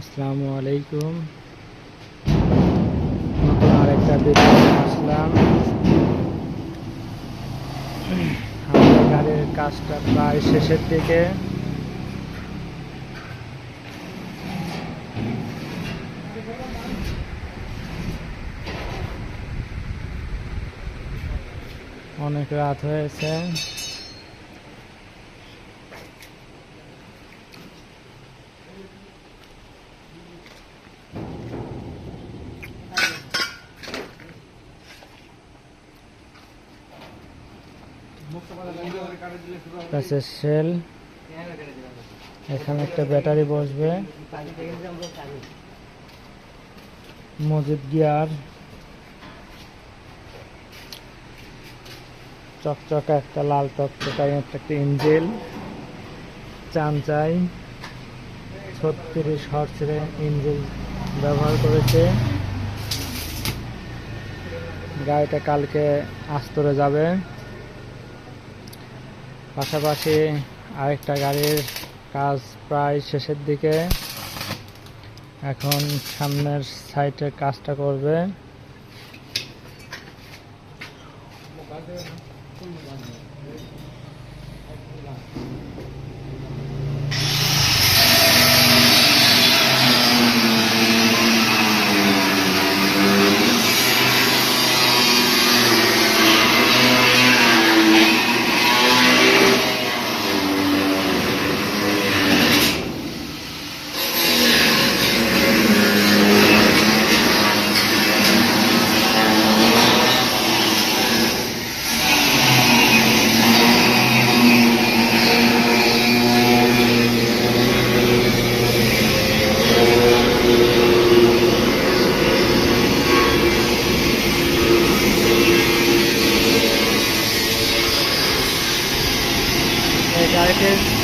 আসসালামু আলাইকুম। নতুন আরেকটা ভিডিও আসলাম। আমাদের গাড়ির কাজটা প্রায় শেষের দিকে। অনেক রাত হয়েছে। কাছে সেল। এখানে একটা ব্যাটারি বসবে। মজিদ গিয়ার। চকচকা একটা লাল চকচকা একটা ইঞ্জিল। চামচাই ছত্রিশ হর্সের ইঞ্জিল ব্যবহার করেছে। গাড়িটা কালকে আস্তরে যাবে। পাশাপাশি আরেকটা গাড়ির কাজ প্রায় শেষের দিকে। এখন সামনের সাইটে কাজটা করবে।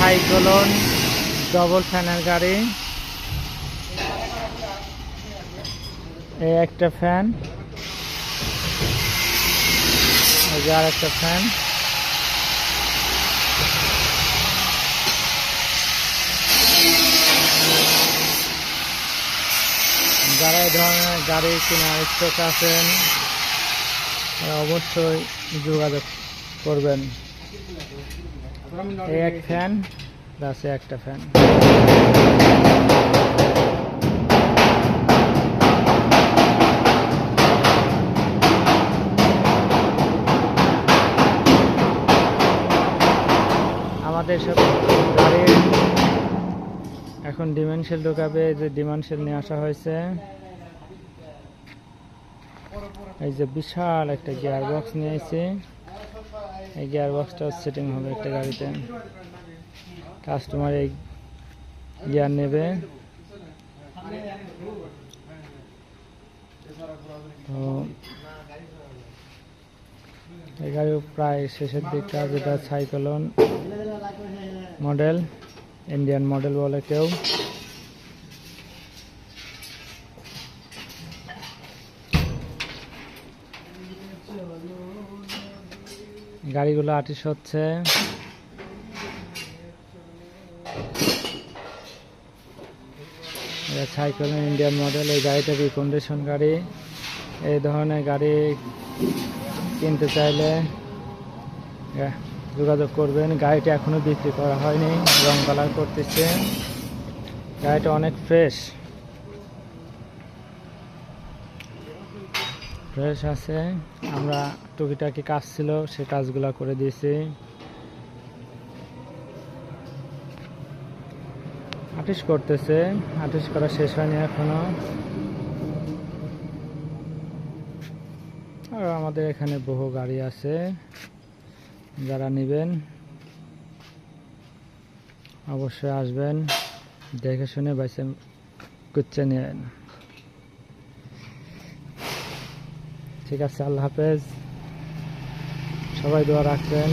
সাইক্লোন ডবল ফ্যানের গাড়ি। এই একটা ফ্যান আর একটা ফ্যান যারা এই ধরনের গাড়ি কেনার ইচ্ছুক আছেন অবশ্যই যোগাযোগ করবেন। এক ফ্যান প্লাস একটা ফ্যান আমাদের সব গাড়ির এখন ডিমেনশিল ঢোকাবে যে ডিমেনশিল নিয়ে আসা হয়েছে। এই যে বিশাল একটা গিয়ার বক্স নিয়ে এসেছি এই গিয়ার বক্সটা সেটিং হবে একটা গাড়িতে। কাস্টমার এই গিয়ার নেবে। তো এই গাড়ি প্রায় শেষের দিকটা যেটা সাইক্লোন মডেল ইন্ডিয়ান মডেল বলে কেউ। গাড়িগুলো আটিশ হচ্ছে। সাইকেল, ইন্ডিয়ান মডেল, এই গাড়িটা রিকন্ডিশন গাড়ি? এই ধরনের গাড়ি কিনতে চাইলে যোগাযোগ করবেন। গাড়িটা এখনও বিক্রি করা হয়নি, রং কালার করতেছে। গাড়িটা অনেক ফ্রেশ ফ্রেশ আছে। আমরা টুকিটাকি কাজ ছিল, সে কাজগুলো করে দিয়েছি। আটিশ করতেছে। আটিশ করা শেষ হয়নি এখনও। আর আমাদের এখানে বহু গাড়ি আছে। যারা নেবেন, অবশ্যই আসবেন। দেখে শুনে বাইসে কুচ্ছে নেবেন ঠিক আছে আল্লাহ হাফেজ। সবাই দোয়া রাখবেন।